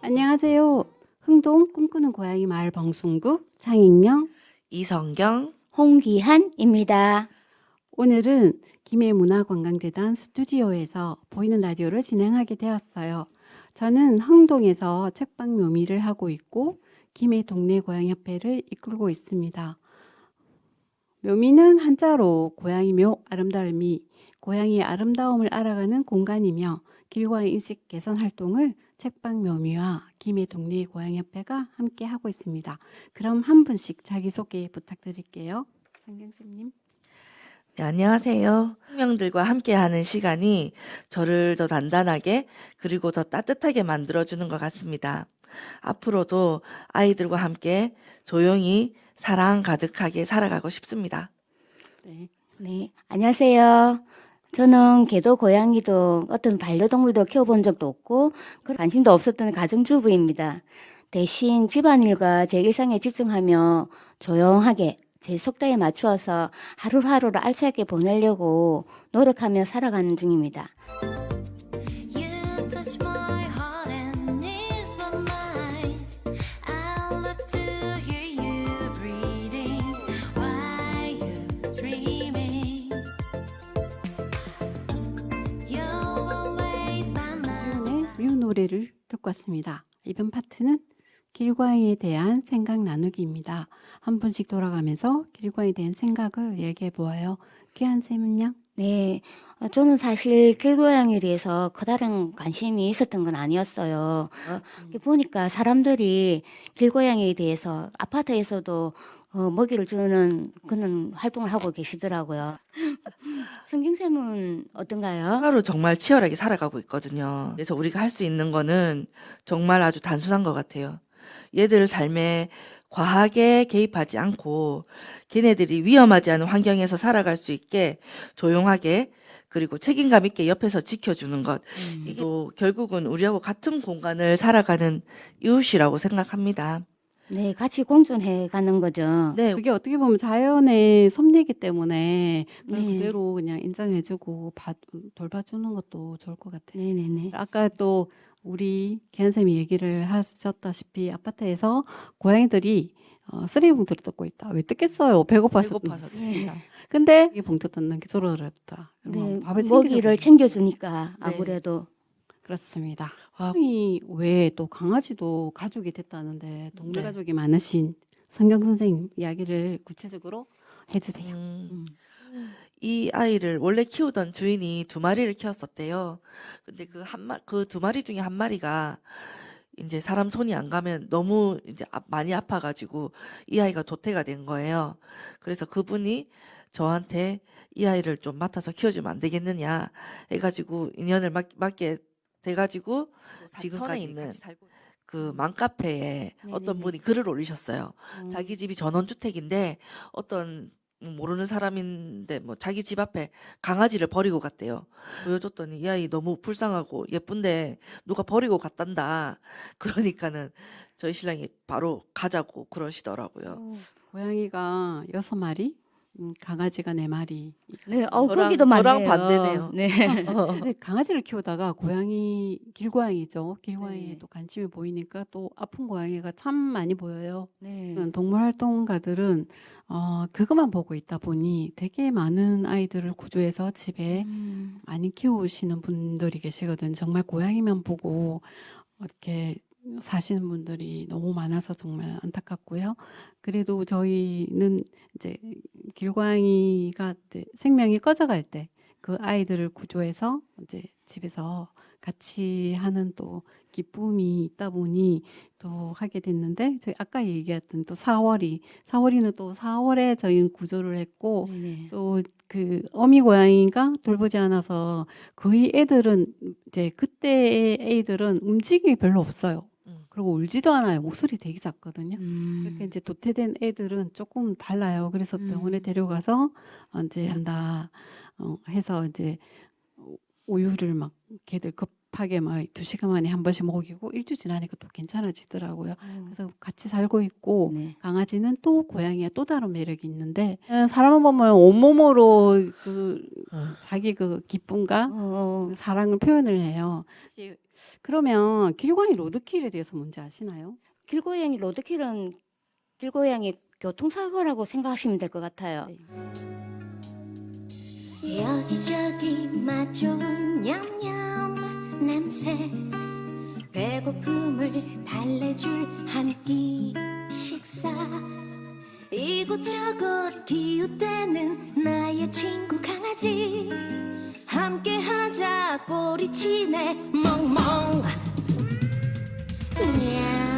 안녕하세요. 흥동 꿈꾸는 고양이 마을 방송국 장익령 이성경, 홍기한입니다. 오늘은 김해문화관광재단 스튜디오에서 보이는 라디오를 진행하게 되었어요. 저는 흥동에서 책방 묘미를 하고 있고 김해 동네 고양협회를 이끌고 있습니다. 묘미는 한자로 고양이 묘 아름다움이 고양이의 아름다움을 알아가는 공간이며 길고양이 인식 개선 활동을 책방 묘미와 김해 동네 고양이협회가 함께 하고 있습니다. 그럼 한 분씩 자기소개 부탁드릴게요. 성경쌤님. 네, 안녕하세요. 생명들과 함께하는 시간이 저를 더 단단하게 그리고 더 따뜻하게 만들어주는 것 같습니다. 앞으로도 아이들과 함께 조용히 사랑 가득하게 살아가고 싶습니다. 네. 네, 안녕하세요. 저는 개도 고양이도 어떤 반려동물도 키워본 적도 없고 관심도 없었던 가정주부입니다. 대신 집안일과 제 일상에 집중하며 조용하게 제 속도에 맞추어서 하루하루를 알차게 보내려고 노력하며 살아가는 중입니다. 노래를 듣고 왔습니다. 이번 파트는 길고양이에 대한 생각 나누기입니다. 한 분씩 돌아가면서 길고양이에 대한 생각을 얘기해 보아요. 귀한 쌤은요? 네, 어, 저는 사실 길고양이에 대해서 커다란 관심이 있었던 건 아니었어요. 어, 이렇게 보니까 사람들이 길고양이에 대해서 아파트에서도 어, 먹이를 주는 그런 활동을 하고 계시더라고요. 승경쌤은 어떤가요? 하루 정말 치열하게 살아가고 있거든요. 그래서 우리가 할 수 있는 거는 정말 아주 단순한 것 같아요. 얘들 삶에 과하게 개입하지 않고 걔네들이 위험하지 않은 환경에서 살아갈 수 있게 조용하게 그리고 책임감 있게 옆에서 지켜주는 것. 음. 이게 또 결국은 우리하고 같은 공간을 살아가는 이웃이라고 생각합니다. 네, 같이 공존해 가는 거죠. 네, 그게 어떻게 보면 자연의 섭리이기 때문에 그걸 네. 그대로 그냥 인정해주고 봐- 돌봐주는 것도 좋을 것 같아요. 네네네. 아까 또 우리 개한쌤이 얘기를 하셨다시피 아파트에서 고양이들이 어, 쓰레기 봉투를 뜯고 있다. 왜 뜯겠어요? 배고파서. 배고파서 뜯는다. 근데 이 봉투 뜯는 게 졸어렸다. 네, 그러면 밥을 먹이를. 챙겨주니까 네. 아무래도 그렇습니다. 아. 이 외에 또 강아지도 가족이 됐다는데 동물 네. 가족이 많으신 성경 선생님 이야기를 구체적으로 해주세요. 음, 음. 이 아이를 원래 키우던 주인이 두 마리를 키웠었대요. 근데 그 한 마, 그 두 마리 중에 한 마리가 이제 사람 손이 안 가면 너무 이제 아- 많이 아파가지고 이 아이가 도태가 된 거예요. 그래서 그분이 저한테 이 아이를 좀 맡아서 키워주면 안 되겠느냐 해가지고 인연을 맡, 맡게 돼가지고 지금까지 있는 그 맘카페에 어떤. 분이 글을 올리셨어요. 음, 자기 집이 전원주택인데 어떤 모르는 사람인데 뭐 자기 집 앞에 강아지를 버리고 갔대요. 보여줬더니 이 아이 너무 불쌍하고 예쁜데 누가 버리고 갔단다. 그러니까는 저희 신랑이 바로 가자고 그러시더라고요. 어, 고양이가 여섯 마리, 음, 강아지가 네 마리. 네, 어, 저랑- 거기도 저랑 많네요. 반대네요. 네. 이제 강아지를 키우다가 고양이 길고양이죠. 길고양이에 네. 또 관심이 보이니까 또 아픈 고양이가 참 많이 보여요. 네. 음, 동물 활동가들은 어, 그것만 보고 있다 보니 되게 많은 아이들을 구조해서 집에 음, 많이 키우시는 분들이 계시거든. 정말 고양이만 보고 이렇게 사시는 분들이 너무 많아서 정말 안타깝고요. 그래도 저희는 이제 길고양이가 이제 생명이 꺼져갈 때 그 아이들을 구조해서 이제 집에서 같이 하는 또 기쁨이 있다 보니 또 하게 됐는데 저희 아까 얘기했던 또 4월이 4월이는 또 4월에 저희는 구조를 했고 네네. 또그 어미 고양이가 돌보지 않아서 거의 애들은 이제 그때의 애들은 움직임이 별로 없어요. 음. 그리고 울지도 않아요. 목소리 되게 작거든요. 음, 그러니까 이제 도태된 애들은 조금 달라요. 그래서 병원에 음. 데려가서 어, 이제 한다 어, 해서 이제 우유를 막 걔들 급하게 막 두 시간 만에 한 번씩 먹이고 일주 지나니까 또 괜찮아지더라고요. 어, 그래서 같이 살고 있고 네. 강아지는 또 고양이가 또 다른 매력이 있는데 어, 사람 을 보면 온몸으로 그 어. 자기 그 기쁨과 어, 그 사랑을 표현을 해요. 그러면 길고양이 로드킬에 대해서 뭔지 아시나요? 길고양이 로드킬은 길고양이 교통사고라고 생각하시면 될 것 같아요. 네. 여기저기 맛좋은 냠냠 냄새 배고픔을 달래줄 한 끼 식사 이곳저곳 기웃대는 나의 친구 끝까지 함께하자 꼬리치네 멍멍 냥.